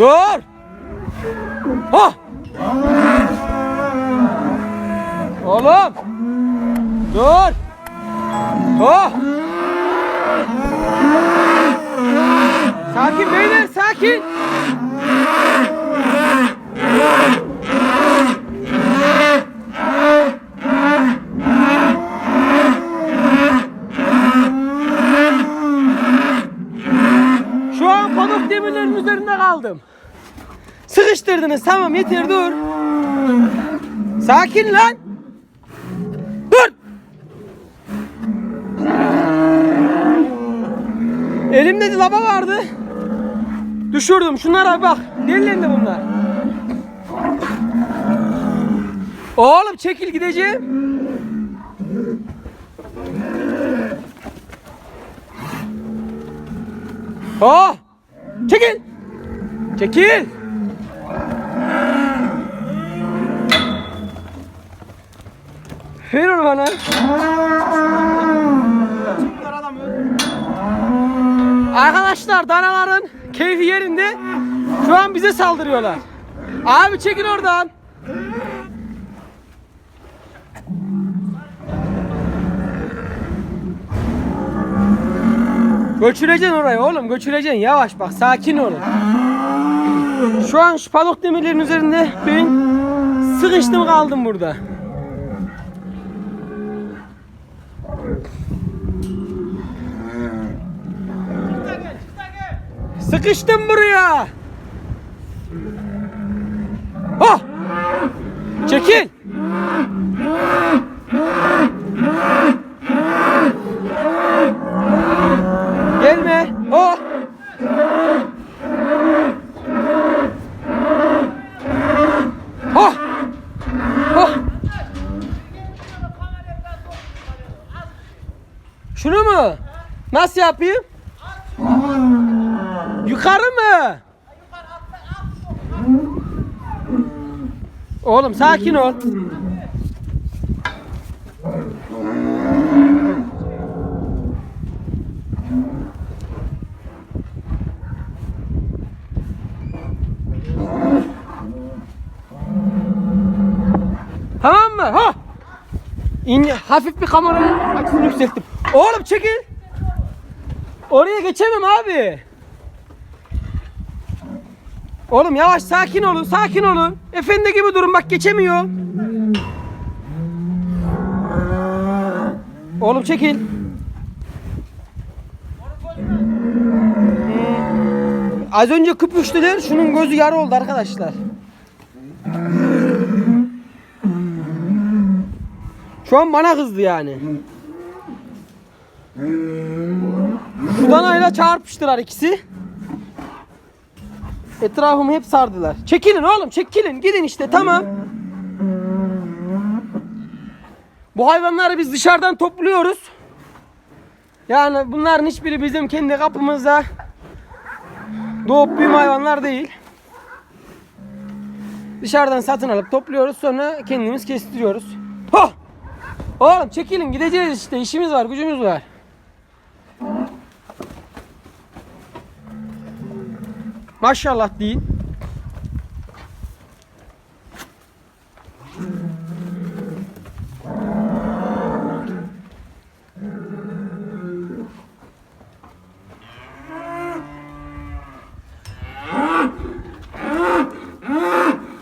Dur. Oh. Oğlum. Dur. Oh. Sakin beyler sakin. Şu an pamuk demirlerin üzerinde kaldım. Sıkıştırdınız tamam yeter dur. Sakin lan. Dur. Elimde de laba vardı. Düşürdüm. Şunlara bak. Delilendi bunlar. Oğlum çekil gideceğim. Oh! Çekil! Çekil! Ver onu bana. Arkadaşlar danaların keyfi yerinde. Şu an bize saldırıyorlar. Abi çekil oradan. Göçüreceksin orayı oğlum göçüreceksin yavaş bak sakin olun. Şu an şu palok demirlerin üzerinde ben sıkıştım kaldım burada. Sıkıştım buraya. Oh! Çekil. Gelme. Oh! Oh! Oh! Şunu mu? Nasıl yapayım? Yukarı mı? Oğlum sakin ol. Tamam mı? Ha! İn, hafif bir kameranın açısını yükselttim. Oğlum çekil. Oraya geçemem abi. Oğlum yavaş sakin olun sakin olun. Efendi gibi durun bak geçemiyor. Oğlum çekil. Hmm. Az önce küpüştüler. Şunun gözü yarı oldu arkadaşlar. Şu an bana kızdı yani. Şu danayla çarpıştılar ikisi. Etrafımı hep sardılar. Çekilin oğlum çekilin. Gidin işte tamam. Bu hayvanları biz dışarıdan topluyoruz. Yani bunların hiçbiri bizim kendi kapımızda doğup büyüme hayvanlar değil. Dışarıdan satın alıp topluyoruz sonra kendimiz kestiriyoruz. Ho! Oğlum çekilin gideceğiz işte işimiz var gücümüz var. Maşallah deyin.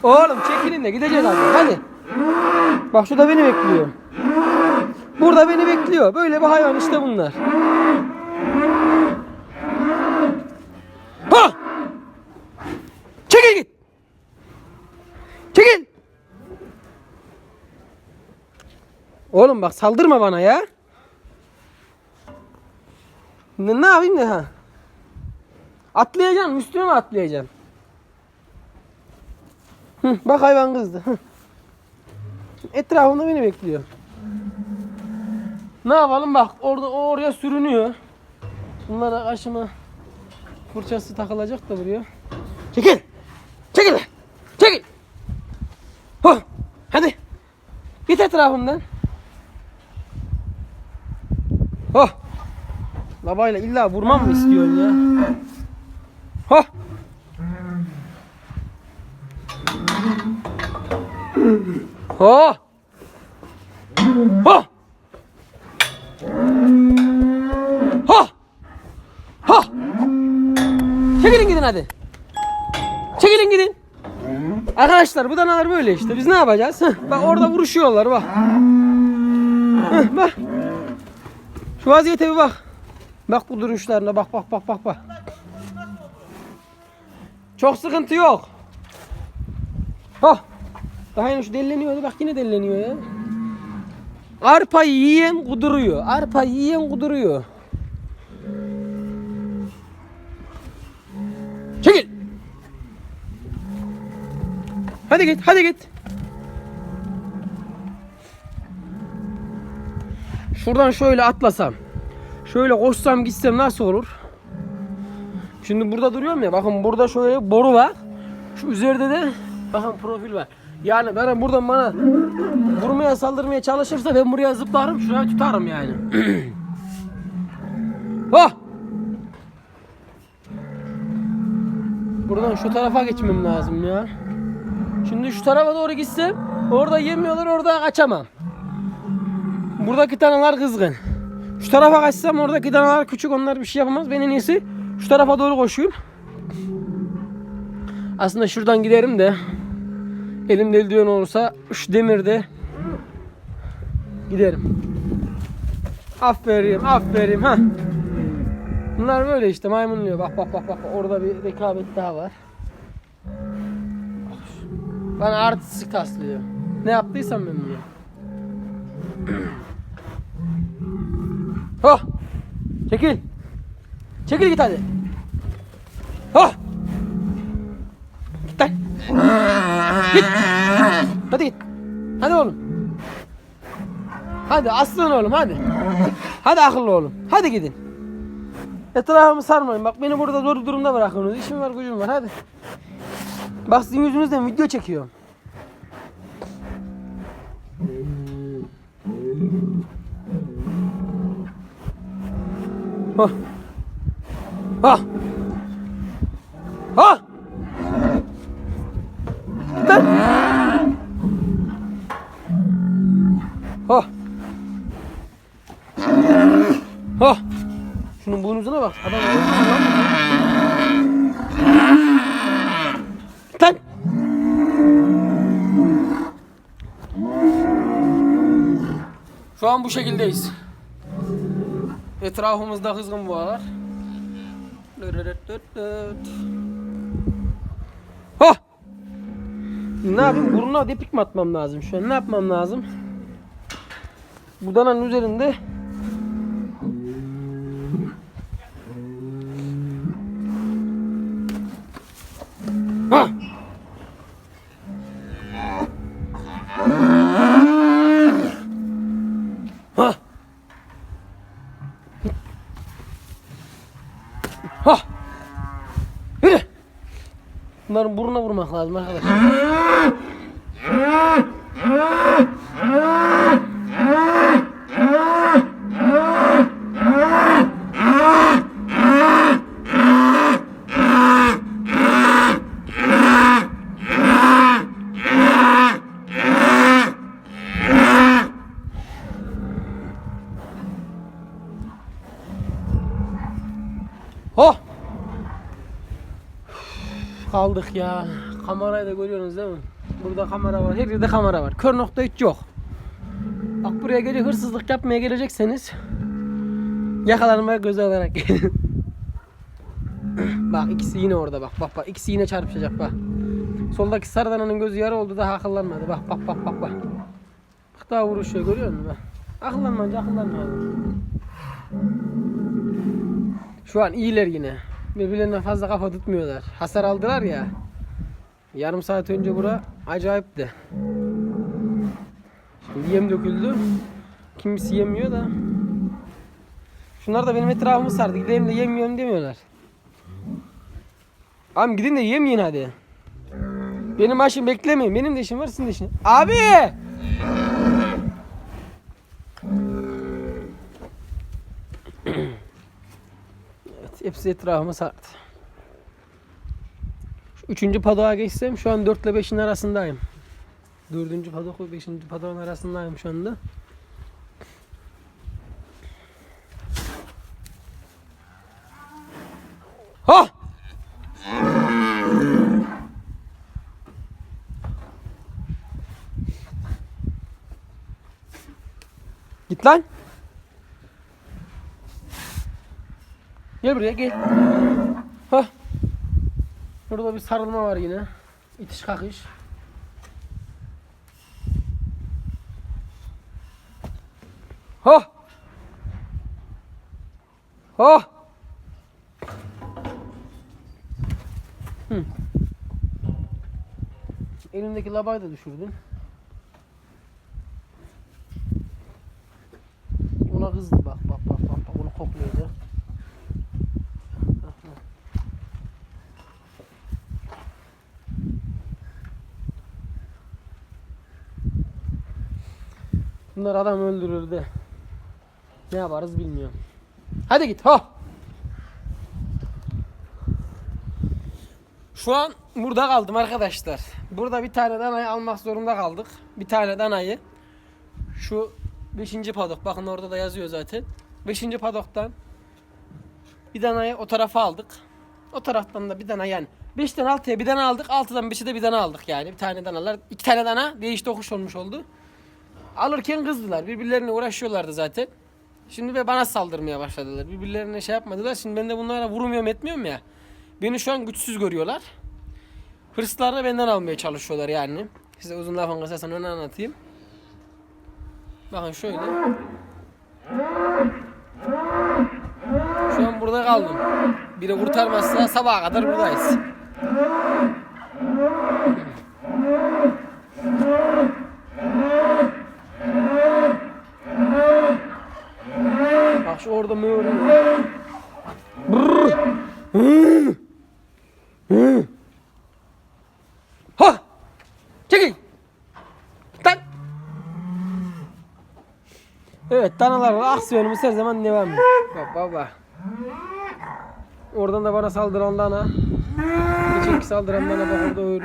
Oğlum çekilin de gideceğiz abi. Hadi. Bak şurada beni bekliyor. Burada beni bekliyor. Böyle bir hayvan işte bunlar. Oğlum bak saldırma bana ya. Ne, ne yapayım ne ha? Atlayacaksın üstüme mi atlayacaksın? Hı, bak hayvan kızdı. Hı. Etrafında beni bekliyor. Ne yapalım bak orada o oraya sürünüyor. Bunlara kaşıma fırçası takılacak da buraya. Çekil. Çekil. Çekil. Ho. Hadi. Git etrafımdan. Hah. Labayla illa vurmam mı istiyorsun ya? Hah. Ha! Ha! Ha! Ha! Çekilin gidin hadi. Çekilin gidin. Arkadaşlar bu danalar böyle işte. Biz ne yapacağız? Heh, bak orada vuruşuyorlar bak. Heh, bak. Şu vaziyete bir bak. Bak bu duruşlarına bak bak bak bak bak. Çok sıkıntı yok. Hah. Daha şu delleniyordu bak yine delleniyor ya. Arpa yiyen kuduruyor. Arpa yiyen kuduruyor. Çekil. Hadi git, hadi git. Şuradan şöyle atlasam. Şöyle koşsam gitsem nasıl olur? Şimdi burada duruyorum ya. Bakın burada şöyle boru var. Şu üzerinde de bakın profil var. Yani ben buradan bana vurmaya saldırmaya çalışırsa ben buraya zıplarım şuraya tutarım yani. oh! Buradan şu tarafa geçmem lazım ya. Şimdi şu tarafa doğru gitsem orada yemiyorlar orada kaçamam. Buradaki danalar kızgın. Şu tarafa kaçsam oradaki danalar küçük onlar bir şey yapamaz. Ben en iyisi şu tarafa doğru koşuyum. Aslında şuradan giderim de elimde eldiven olursa şu demirde giderim. Aferin, aferin ha. Bunlar böyle işte maymunluyor. Bak bak bak bak orada bir rekabet daha var. Bana artistik taslıyor. Ne yaptıysam ben bunu. Oh! Çekil. Çekil git hadi. Oh! Git lan. Git. Hadi git. Hadi oğlum. Hadi aslan oğlum hadi. Hadi akıllı oğlum. Hadi gidin. Etrafımı sarmayın. Bak beni burada zor durumda bırakıyorsunuz. İşim var gücüm var hadi. Bak sizin yüzünüzden video çekiyorum. Ha. Ha. Ha. Lan. Ha. Ha. Şunun boynuzuna bak. Adam Lan. Şu an bu şekildeyiz. Etrafımızda kızgın boğalar. Ha! Ne yapayım? Burnuna depik mi atmam lazım şu an? Ne yapmam lazım? Bu dananın üzerinde Ha! Yürü! Bunların burnuna vurmak lazım arkadaşlar. Oh! Kaldık ya. Kamerayı da görüyorsunuz değil mi? Burada kamera var. Her yerde kamera var. Kör nokta hiç yok. Bak buraya gece hırsızlık yapmaya gelecekseniz yakalanmaya göze alarak bak ikisi yine orada bak. Bak bak ikisi yine çarpışacak bak. Soldaki sarı dananın gözü yarı oldu daha akıllanmadı. Bak bak bak bak bak. Bak daha vuruşuyor görüyor musun bak. Akıllanmayınca akıllanmıyor. Şu an iyiler yine. Birbirlerine fazla kafa tutmuyorlar. Hasar aldılar ya. Yarım saat önce bura acayipti. Şimdi yem döküldü. Kimisi yemiyor da. Şunlar da benim etrafımı sardı. Gideyim de yemiyorum demiyorlar. Abi gidin de yemeyin hadi. Benim başım beklemeyin. Benim de işim var sizin de işin. Abi! Hepsi etrafıma sardı. Şu üçüncü padoğa geçsem şu an 4 ile 5'in arasındayım. Dördüncü padok ve beşinci padokun arasındayım şu anda. Ha! Git lan. Gel buraya gel. Ha. Burada bir sarılma var yine. İtiş kakış. Ha. Ha. Hı. Elimdeki labayı da düşürdün. Ona kızdı bak bak bak bak, bak. onu koklayacak. Bunlar adam öldürür de. Ne yaparız bilmiyorum. Hadi git ha. Şu an burada kaldım arkadaşlar. Burada bir tane danayı almak zorunda kaldık. Bir tane danayı. Şu 5. padok. Bakın orada da yazıyor zaten. 5. padoktan bir danayı o tarafa aldık. O taraftan da bir dana yani 5'ten 6'ya bir dana aldık. 6'dan 5'e de bir dana aldık yani. Bir tane danalar. iki tane dana değiş tokuş olmuş oldu. Alırken kızdılar. Birbirlerine uğraşıyorlardı zaten. Şimdi ve bana saldırmaya başladılar. Birbirlerine şey yapmadılar. Şimdi ben de bunlara vurmuyorum etmiyorum ya. Beni şu an güçsüz görüyorlar. Hırslarını benden almaya çalışıyorlar yani. Size uzun lafın kısasını onu anlatayım. Bakın şöyle. Şu an burada kaldım. Biri kurtarmazsa sabaha kadar buradayız. Orada mığırıyor. Ha! Çekil! Lan! Evet, danalarla aksiyonumuz her zaman devam. Bak baba. Oradan da bana saldıran dana. Geçenki saldıran dana bak orada ölüyor.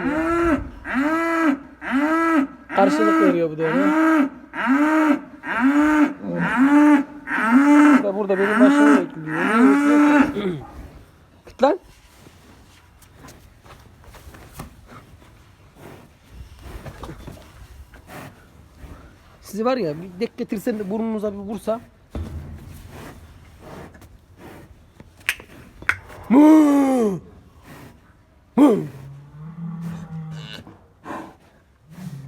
Karşılık veriyor bu Da burada benim başımı bekliyor. Git lan. Sizi var ya bir dek getirsen de burnunuza bir vursam. Mu! Mu!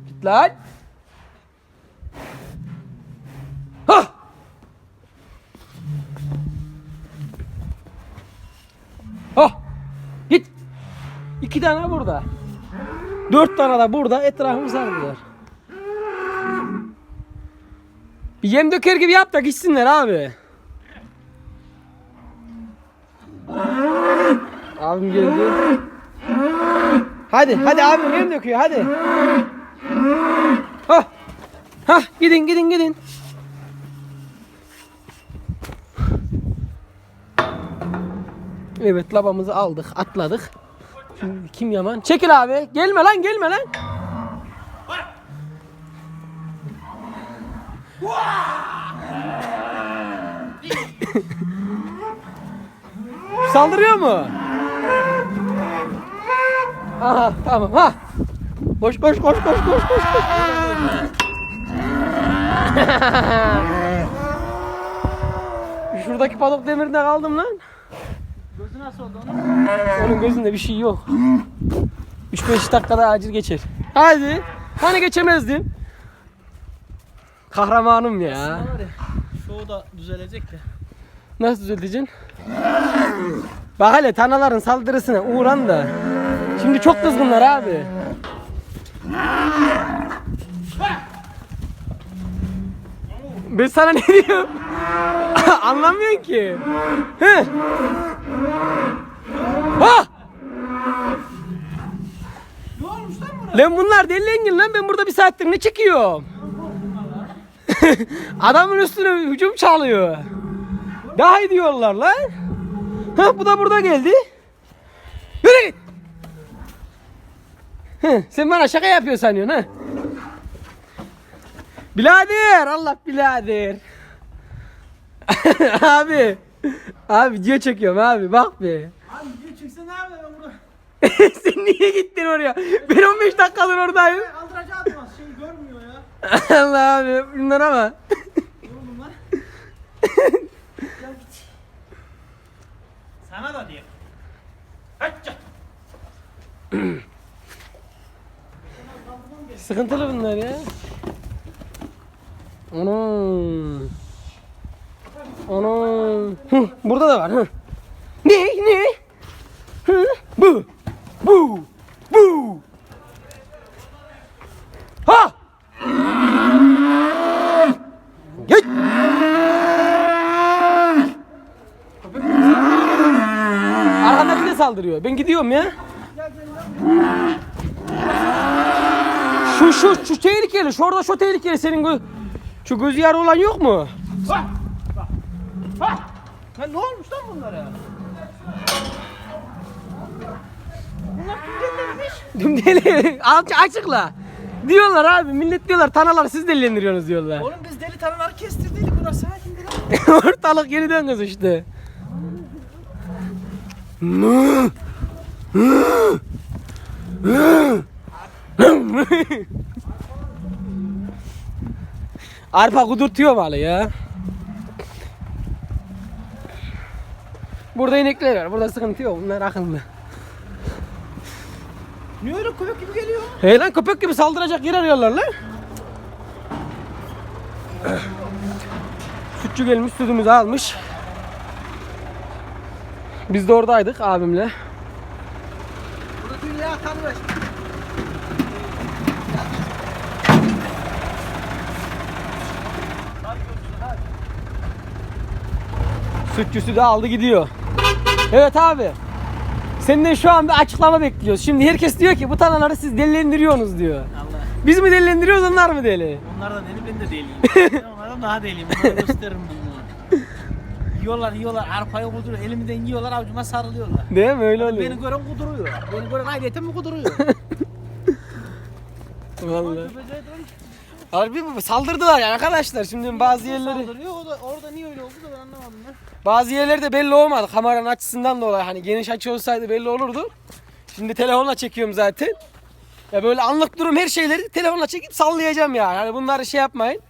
Git lan. Ha! Ha! Git. İki tane burada. Dört tane de burada etrafımı sardılar. Bir yem döker gibi yap da gitsinler abi. Abim geldi. Hadi hadi abim yem döküyor hadi. Ha. Ha gidin gidin gidin. Evet labamızı aldık atladık. Şimdi kim yaman? Çekil abi. Gelme lan gelme lan. Saldırıyor mu? Aha tamam ha. Koş koş koş koş koş koş. koş. Şuradaki padok demirinde kaldım lan. Onun? Gözünde bir şey yok. 3-5 dakikada acil geçer. Hadi. Hani geçemezdin? Kahramanım ya. Şovu da düzelecek de. Nasıl düzelteceksin? Bak hele tanaların saldırısına uğran da. Şimdi çok kızgınlar abi. Ben sana ne diyorum? Anlamıyorsun ki. He? Ha! Ne olmuş lan buna? Lan bunlar deli engin lan ben burada bir saattir ne çekiyorum? Adamın üstüne hücum çalıyor. Daha iyi diyorlar lan. Ha bu da burada geldi. Yürü git. Sen bana şaka yapıyor sanıyorsun ha? Birader Allah birader. abi. Abi video çekiyorum abi bak be. Abi video çekse ne yapayım ben burada? Sen niye gittin oraya? Ben 15 dakikadır oradayım. Aldıracağı atmaz şey görmüyor ya. Allah abi bunlar ama. Oğlum lan. Git. Sana da diyeyim. Hadi. Sıkıntılı bunlar ya. Anam. Anam. Hı, burada da var. Hı. Ne? Ne? Hı? Bu. Bu. Bu. Ha! Geç. Arkamdaki de saldırıyor. Ben gidiyorum ya. Şu şu şu tehlikeli. Şu orada şu tehlikeli senin gö şu göz yarı olan yok mu? Bak. Bak. Bak. Ya ne olmuş lan bunlara? Kim delirmiş? Deli. Aç, açıkla. Diyorlar abi millet diyorlar tanalar siz delilendiriyorsunuz diyorlar. Oğlum biz deli tanrıları kestirdiydik burası sakin lan. Ortalık yeniden kızıştı. Arpa kudurtuyor malı ya. Burada inekler var. Burada sıkıntı yok. Bunlar akıllı. Niye öyle köpek gibi geliyor? Hey lan köpek gibi saldıracak yer arıyorlar lan. Sütçü gelmiş sütümüzü almış. Biz de oradaydık abimle. Burada dünya tanrı. Sütçüsü de aldı gidiyor. Evet abi. Senden şu an bir açıklama bekliyoruz. Şimdi herkes diyor ki bu tanaları siz delilendiriyorsunuz diyor. Allah. Biz mi delilendiriyoruz onlar mı deli? Onlar da deli ben de deliyim. ben onlardan daha deliyim. Onlara gösteririm bunu. Yiyorlar yiyorlar arpayı kuduruyor. Elimden yiyorlar avcuma sarılıyorlar. Değil mi öyle oluyor? Beni gören kuduruyor. Beni gören ayrıyeten mi kuduruyor? Vallahi. Harbi mi? Saldırdılar yani arkadaşlar. Şimdi bazı yerleri Saldırıyor. O da, orada niye öyle oldu da ben anlamadım ya. bazı yerlerde belli olmadı. Kameranın açısından dolayı hani geniş açı olsaydı belli olurdu. Şimdi telefonla çekiyorum zaten. Ya böyle anlık durum her şeyleri telefonla çekip sallayacağım ya. Yani bunları şey yapmayın.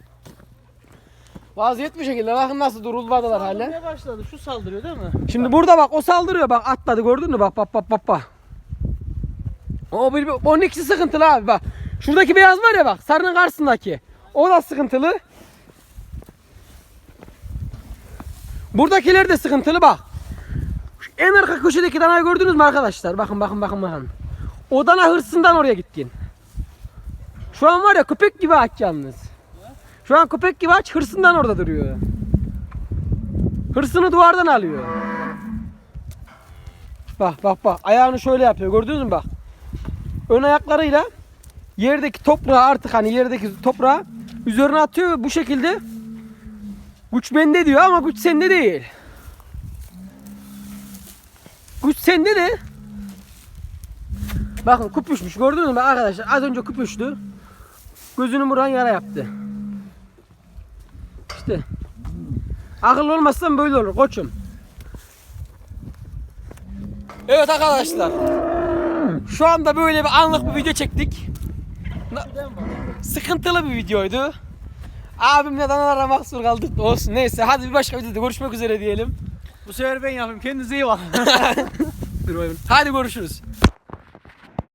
Vaziyet bu şekilde. Bakın nasıl durulmadılar hala. Saldırmaya başladı. Şu saldırıyor değil mi? Şimdi burada bak o saldırıyor bak atladı gördün mü bak bak bak bak bak. O bir, onun ikisi sıkıntılı abi bak. Şuradaki beyaz var ya bak sarının karşısındaki. O da sıkıntılı. Buradakiler de sıkıntılı bak. Şu en arka köşedeki danayı gördünüz mü arkadaşlar? Bakın bakın bakın bakın. O dana hırsından oraya gittin. Şu an var ya köpek gibi aç yalnız. Şu an köpek gibi aç hırsından orada duruyor. Hırsını duvardan alıyor. Bak bak bak ayağını şöyle yapıyor gördünüz mü bak. Ön ayaklarıyla yerdeki toprağı artık hani yerdeki toprağı üzerine atıyor ve bu şekilde güç bende diyor ama güç sende değil. Güç sende de Bakın kupuşmuş gördünüz mü arkadaşlar az önce kupuştu. Gözünü vuran yara yaptı. İşte Akıllı olmazsan böyle olur koçum. Evet arkadaşlar. Şu anda böyle bir anlık bir video çektik. Sıkıntılı bir videoydu. Abimle danalara mahsur kaldık da olsun. Neyse hadi bir başka videoda görüşmek üzere diyelim. Bu sefer ben yapayım. Kendinize iyi bakın. Hadi görüşürüz.